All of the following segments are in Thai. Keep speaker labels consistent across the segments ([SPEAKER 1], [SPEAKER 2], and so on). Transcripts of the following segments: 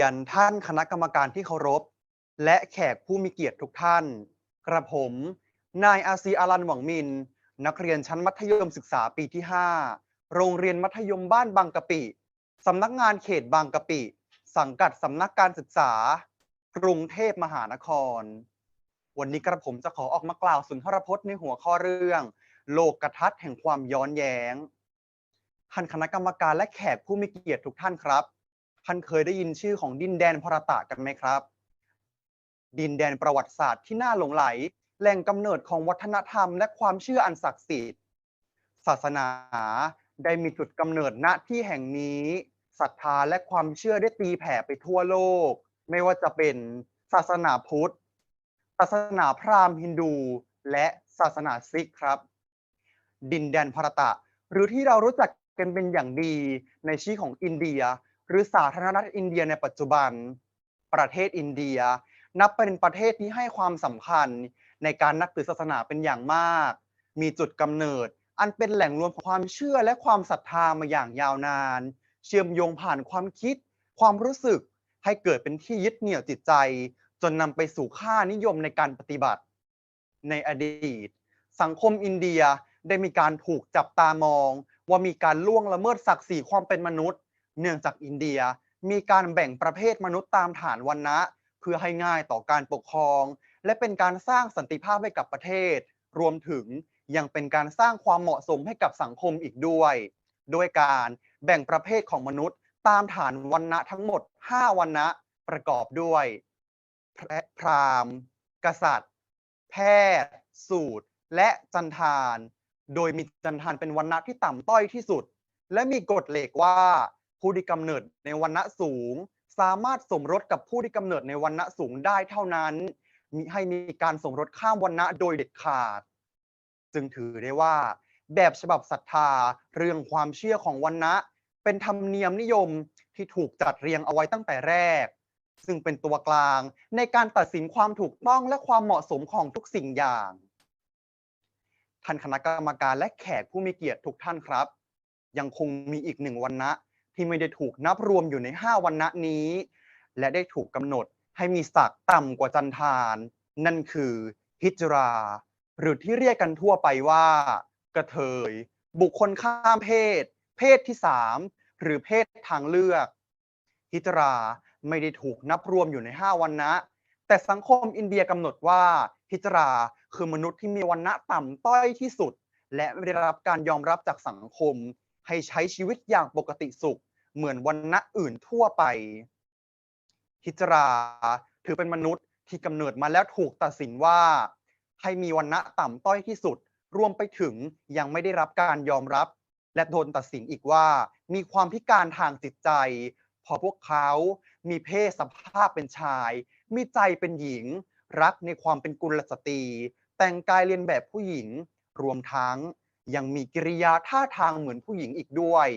[SPEAKER 1] ยนท่านคณะกรรมการที่เคารพ และแขกผู้มีเกียรติทุกท่าน กระผม นายอาซีอารันหวังมิน นักเรียนชั้นมัธยมศึกษาปีที่ 5 โรงเรียนมัธยมบ้านบางกะปิสำนักงานเขตบางกะปิ สังกัดสำนักการศึกษา กรุงเทพมหานคร วันนี้กระผมจะขอออกมากล่าวสุนทรพจน์ในหัวข้อเรื่อง โลกกระทัศน์แห่งความย้อนแย้งท่านคณะกรรมการและแขกผู้มีเกียรติทุกท่านครับ ท่านเคยได้ยินชื่อของดินแดนพรตะกันไหมครับ ดินแดนประวัติศาสตร์ที่น่าหลงไหล แหล่งกำเนิดของวัฒนธรรมและความเชื่ออันศักดิ์สิทธิ์ ศาสนาได้มีจุดกำเนิดณที่แห่งนี้ศรัทธาและความเชื่อได้ตีแผ่ไปทั่วโลก ไม่ว่าจะเป็นศาสนาพุทธ ศาสนาพราหมณ์ฮินดู และศาสนาซิกครับ ดินแดนพรตะ หรือที่เรารู้จักกันเป็นอย่างดีในชื่อของอินเดีย หรือสาธารณรัฐอินเดียในปัจจุบัน ประเทศอินเดีย นับเป็นประเทศที่ให้ความสำคัญในการนับถือศาสนาเป็นอย่างมาก มีจุดกำเนิด อันเป็นแหล่งรวมของความเชื่อและความศรัทธามาอย่างยาวนาน เชื่อมโยงผ่านความคิด ความรู้สึก ให้เกิดเป็นที่ยึดเหนี่ยวจิตใจ จนนำไปสู่ค่านิยมในการปฏิบัติ ในอดีต สังคมอินเดียได้มีการถูกจับตามอง ว่ามีการล่วงละเมิดศักดิ์ศรีความเป็นมนุษย์ เนื่องจากอินเดียมีการแบ่งประเภทมนุษย์ตามฐานวรรณะ เพื่อให้ง่ายต่อการปกครอง และเป็นการสร้างสันติภาพให้กับประเทศ รวมถึงยังเป็นการสร้างความเหมาะสมให้กับสังคมอีกด้วย โดยการแบ่งประเภทของมนุษย์ ตามฐานวรรณะทั้งหมด 5วรรณะประกอบด้วยพราหมณ์ กษัตริย์ แพทย์ สูตร และจันทาน โดยมีจันทานเป็นวรรณะที่ต่ำต้อยที่สุด และมีกฎเหล็กว่า ผู้ที่กำเนิดในวรรณะสูง สามารถสมรสกับผู้ที่กำเนิดในวรรณะสูงได้เท่านั้นมิให้มีการสมรสข้ามวรรณะโดยเด็ดขาด จึงถือได้ว่า แบบฉบับศรัทธาเรื่องความเชื่อของวรรณะ เป็นธรรมเนียมนิยมที่ถูกจัดเรียงเอาไว้ตั้งแต่แรก ซึ่งเป็นตัวกลางในการตัดสินความถูกต้องและความเหมาะสมของทุกสิ่งอย่างท่านคณะกรรมการและแขกผู้มีเกียรติทุกท่านครับ ยังคงมีอีกหนึ่งวรรณะ ที่ไม่ได้ถูกนับรวมอยู่ใน 5วรรณะนี้ และได้ถูกกำหนดให้มีศักดิ์ต่ำกว่าจันทานนั่นคือฮิจรา หรือที่เรียกกันทั่วไปว่า กระเทย บุคคลข้ามเพศ เพศที่ 3 หรือเพศทางเลือก ฮิจราไม่ได้ถูกนับรวมอยู่ใน 5วรรณะแต่สังคมอินเดียกำหนดว่าฮิจราคือมนุษย์ที่มีวรรณะต่ำต้อยที่สุด และไม่ได้รับการยอมรับจากสังคม ให้ใช้ชีวิตอย่างปกติสุข เหมือนวรรณะอื่นทั่วไป ฮิจรา ถือเป็นมนุษย์ที่กำเนิดมาแล้วถูกตัดสินว่า ให้มีวรรณะต่ำต้อยที่สุด รวมไปถึงยังไม่ได้รับการยอมรับ และโดนตัดสินอีกว่า มีความพิการทางจิตใจ พอพวกเขามีเพศสภาพเป็นชาย มีใจเป็นหญิง รักในความเป็นกุลสตรี แต่งกายเรียนแบบผู้หญิง รวมทั้งยังมีกิริยาท่าทางเหมือนผู้หญิงอีกด้วย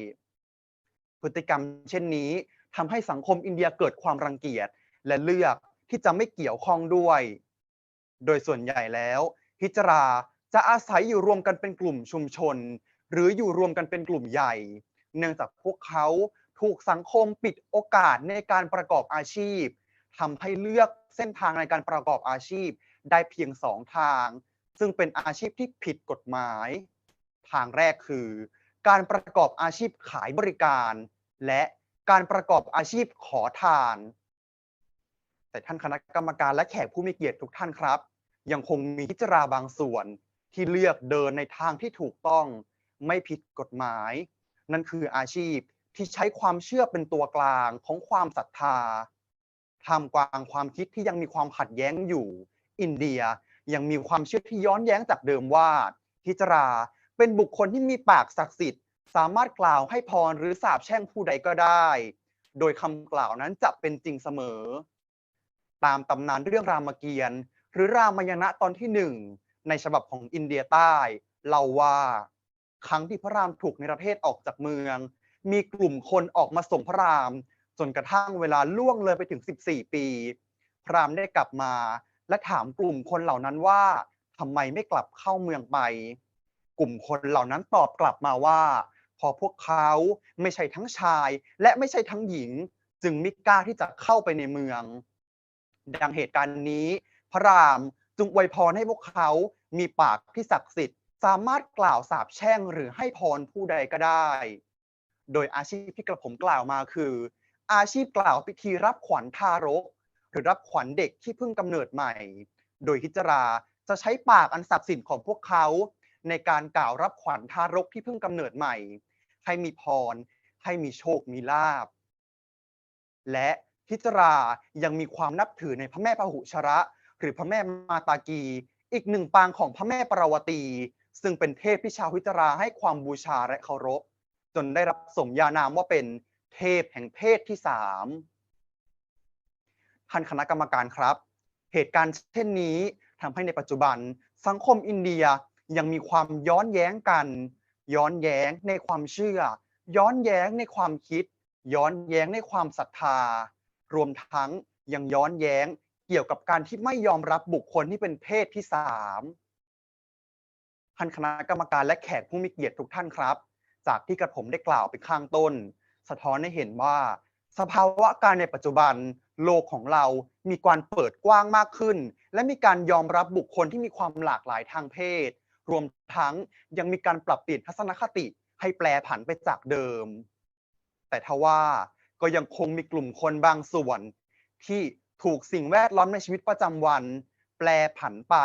[SPEAKER 1] พฤติกรรมเช่นนี้ทำให้สังคมอินเดียเกิดความรังเกียจ และเลือกที่จะไม่เกี่ยวข้องด้วย โดยส่วนใหญ่แล้ว ฮิจราจะอาศัยอยู่รวมกันเป็นกลุ่มชุมชน หรืออยู่รวมกันเป็นกลุ่มใหญ่ เนื่องจากพวกเขาถูกสังคมปิดโอกาสในการประกอบอาชีพทำให้เลือกเส้นทางในการประกอบอาชีพได้เพียงสองทาง ซึ่งเป็นอาชีพที่ผิดกฎหมาย ทางแรกคือ การประกอบอาชีพขายบริการ และการประกอบอาชีพขอทาน แต่ท่านคณะกรรมการและแขกผู้มีเกียรติทุกท่านครับ ยังคงมีพิจาราบางส่วนที่เลือกเดินในทางที่ถูกต้อง ไม่ผิดกฎหมาย นั่นคืออาชีพที่ใช้ความเชื่อเป็นตัวกลางของความศรัทธาทำกลางความคิดที่ยังมีความขัดแย้งอยู่ อินเดียยังมีความเชื่อที่ย้อนแย้งจากเดิมว่าฮิจรา เป็นบุคคลที่มีปากศักดิ์สิทธิ์ สามารถกล่าวให้พรหรือสาบแช่งผู้ใดก็ได้ โดยคำกล่าวนั้นจะเป็นจริงเสมอ ตามตำนานเรื่องรามเกียรติ์หรือรามายณะตอนที่หนึ่งในฉบับของอินเดียใต้เล่าว่า ครั้งที่พระรามถูกในประเทศออกจากเมือง มีกลุ่มคนออกมาส่งพระรามจนกระทั่งเวลาล่วงเลยไปถึง 14 ปี พระรามได้กลับมาและถามกลุ่มคนเหล่านั้นว่าทำไมไม่กลับเข้าเมืองไป กลุ่มคนเหล่านั้นตอบกลับมาว่า พอพวกเขาไม่ใช่ทั้งชาย และไม่ใช่ทั้งหญิง จึงไม่กล้าที่จะเข้าไปในเมือง ดังเหตุการณ์นี้ พระรามจึงอวยพรให้พวกเขามีปากที่ศักดิ์สิทธิ์ สามารถกล่าวสาปแช่งหรือให้พรผู้ใดก็ได้ โดยอาชีพที่กระผมกล่าวมาคือ อาชีพกล่าวพิธีรับขวัญทารก หรือรับขวัญเด็กที่เพิ่งกำเนิดใหม่ โดยฮิจราจะใช้ปากอันศักดิ์สิทธิ์ของพวกเขา ในการกล่าวรับขวัญทารกที่เพิ่งกำเนิดใหม่ ให้มีพร ให้มีโชคมีลาภและพิจรายังมีความนับถือในพระแม่พหุชระ หรือพระแม่มาตากี อีกหนึ่งปางของพระแม่ปราวตี ซึ่งเป็นเทพที่ชาวพิจราให้ความบูชาและเคารพ จนได้รับสมญานามว่าเป็นเทพแห่งเพศที่สามท่านคณะกรรมการครับ เหตุการณ์เช่นนี้ทำให้ในปัจจุบันสังคมอินเดีย ยังมีความย้อนแย้งกัน ย้อนแย้งในความเชื่อ ย้อนแย้งในความคิด ย้อนแย้งในความศรัทธา รวมทั้งยังย้อนแย้งเกี่ยวกับการที่ไม่ยอมรับบุคคลที่เป็นเพศที่สามท่านคณะกรรมการและแขกผู้มีเกียรติทุกท่านครับ จากที่กระผมได้กล่าวไปข้างต้น สะท้อนให้เห็นว่า สภาวะการในปัจจุบันโลกของเรามีการเปิดกว้างมากขึ้น และมีการยอมรับบุคคลที่มีความหลากหลายทางเพศ รวมทั้งยังมีการปรับเปลี่ยนทัศนคติให้แปลผันไปจากเดิม แต่ทว่าก็ยังคงมีกลุ่มคนบางส่วน ที่ถูกสิ่งแวดล้อมในชีวิตประจำวัน แปลผันไป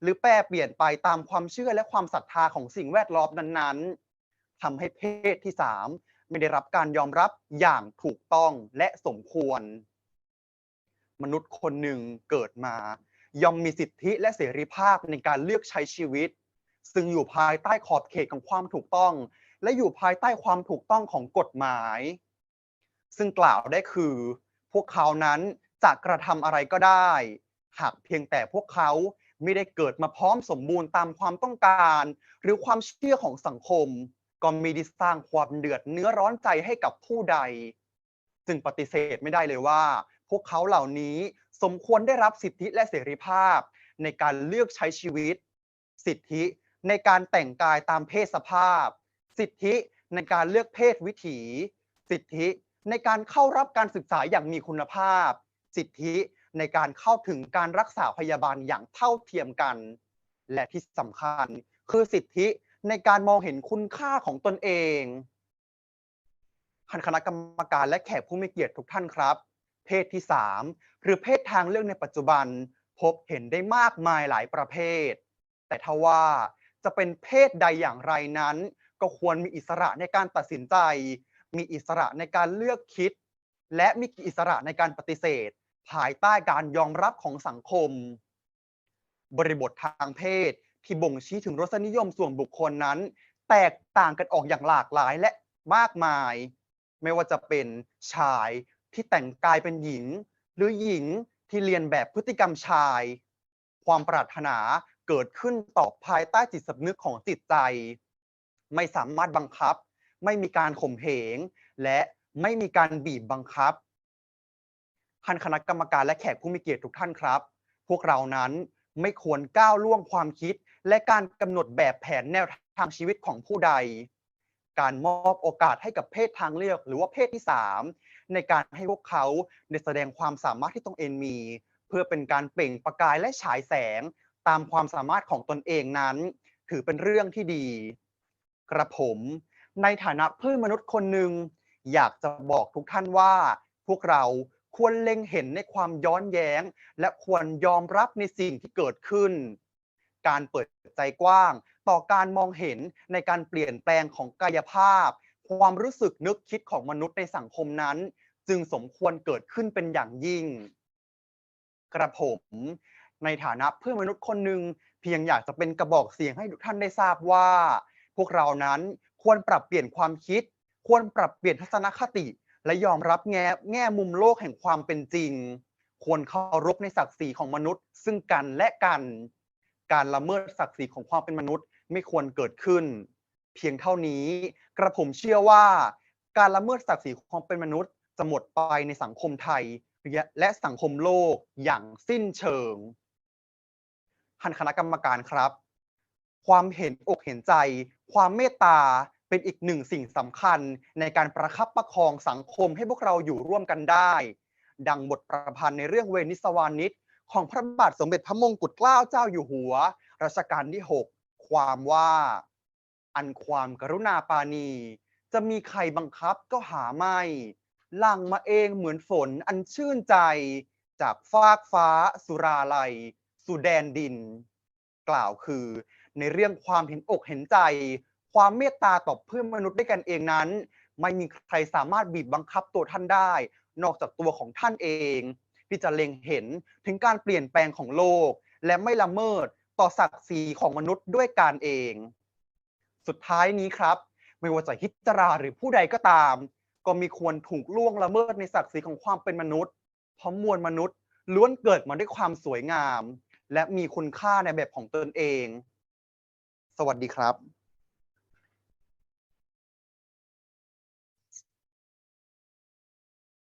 [SPEAKER 1] หรือแปลเปลี่ยนไปตามความเชื่อและความศรัทธาของสิ่งแวดล้อมนั้นๆทำให้เพศที่สามไม่ได้รับการยอมรับอย่างถูกต้องและสมควร มนุษย์คนหนึ่งเกิดมา ย่อมมีสิทธิและเสรีภาพในการเลือกใช้ชีวิต ซึ่งอยู่ภายใต้ขอบเขตของความถูกต้อง และอยู่ภายใต้ความถูกต้องของกฎหมาย ซึ่งกล่าวได้คือ พวกเขานั้นจะกระทำอะไรก็ได้ หากเพียงแต่พวกเขาไม่ได้เกิดมาพร้อมสมบูรณ์ตามความต้องการ หรือความเชื่อของสังคม ก็มีได้สร้างความเดือดเนื้อร้อนใจให้กับผู้ใดจึงปฏิเสธไม่ได้เลยว่า พวกเขาเหล่านี้สมควรได้รับสิทธิและเสรีภาพ ในการเลือกใช้ชีวิต สิทธิ ในการแต่งกายตามเพศสภาพ สิทธิในการเลือกเพศวิถี สิทธิในการเข้ารับการศึกษาอย่างมีคุณภาพ สิทธิในการเข้าถึงการรักษาพยาบาลอย่างเท่าเทียมกัน และที่สำคัญคือสิทธิในการมองเห็นคุณค่าของตนเองคณะกรรมการและแขกผู้มีเกียรติทุกท่านครับ เพศที่ 3 หรือเพศทางเลือกในปัจจุบัน พบเห็นได้มากมายหลายประเภท แต่ถ้าว่า จะเป็นเพศใดอย่างไรนั้น ก็ควรมีอิสระในการตัดสินใจ มีอิสระในการเลือกคิด และมีอิสระในการปฏิเสธ ภายใต้การยอมรับของสังคม บริบททางเพศที่บ่งชี้ถึงรสนิยมส่วนบุคคลนั้น แตกต่างกันออกอย่างหลากหลายและมากมาย ไม่ว่าจะเป็นชายที่แต่งกายเป็นหญิง หรือหญิงที่เรียนแบบพฤติกรรมชาย ความปรารถนา เกิดขึ้นต่อภายใต้จิตสำนึกของจิตใจ ไม่สามารถบังคับ ไม่มีการข่มเหง และไม่มีการบีบบังคับท่านคณะกรรมการและแขกผู้มีเกียรติทุกท่านครับ พวกเรานั้นไม่ควรก้าวล่วงความคิด และการกำหนดแบบแผนแนวทางชีวิตของผู้ใด การมอบโอกาสให้กับเพศทางเลือก หรือว่าเพศที่ 3 ในการให้พวกเขาได้แสดงความสามารถที่ตนเองมี เพื่อเป็นการเปล่งประกายและฉายแสง ตามความสามารถของตนเองนั้น ถือเป็นเรื่องที่ดี กระผมในฐานะเพื่อนมนุษย์คนหนึ่งอยากจะบอกทุกท่านว่า พวกเราควรเล็งเห็นในความย้อนแย้ง และควรยอมรับในสิ่งที่เกิดขึ้น การเปิดใจกว้าง ต่อการมองเห็นในการเปลี่ยนแปลงของกายภาพ ความรู้สึกนึกคิดของมนุษย์ในสังคมนั้น จึงสมควรเกิดขึ้นเป็นอย่างยิ่ง กระผม ในฐานะเพื่อนมนุษย์คนหนึ่งเพียงอยากจะเป็นกระบอกเสียงให้ทุกท่านได้ทราบว่า พวกเรานั้นควรปรับเปลี่ยนความคิด ควรปรับเปลี่ยนทัศนคติ และยอมรับแง่แง่มุมโลกแห่งความเป็นจริง ควรเคารพในศักดิ์ศรีของมนุษย์ ซึ่งกันและกัน การละเมิดศักดิ์ศรีของความเป็นมนุษย์ไม่ควรเกิดขึ้น เพียงเท่านี้ กระผมเชื่อว่า การละเมิดศักดิ์ศรีของความเป็นมนุษย์จะหมดไปในสังคมไทยและสังคมโลกอย่างสิ้นเชิง ท่านคณะกรรมการครับ ความเห็นอกเห็นใจ ความเมตตาเป็นอีกหนึ่งสิ่งสำคัญในการประคับประคองสังคมให้พวกเราอยู่ร่วมกันได้ ดังบทประพันธ์ในเรื่องเวนิสวานิชของพระบาทสมเด็จพระมงกุฎเกล้าเจ้าอยู่หัว รัชกาลที่ 6 ความว่า อันความกรุณาปาณีจะมีใครบังคับก็หาไม่ลังมาเองเหมือนฝนอันชื่นใจ จากฟากฟ้าสุราลัย สู่แดนดิน กล่าวคือ ในเรื่องความเห็นอกเห็นใจ ความเมตตาต่อเพื่อนมนุษย์ด้วยกันเองนั้น ไม่มีใครสามารถบีบบังคับตัวท่านได้ นอกจากตัวของท่านเอง ที่จะเล็งเห็นถึงการเปลี่ยนแปลงของโลก และไม่ละเมิดต่อศักดิ์ศรีของมนุษย์ด้วยการเอง สุดท้ายนี้ครับ ไม่ว่าจะฮิตราหรือผู้ใดก็ตาม ก็มีควรถูกล่วงละเมิดในศักดิ์ศรีของความเป็นมนุษย์เพราะมวลมนุษย์ล้วนเกิดมาด้วยความสวยงาม และมีคุณค่าในแบบของตนเอง สวัสดีครับ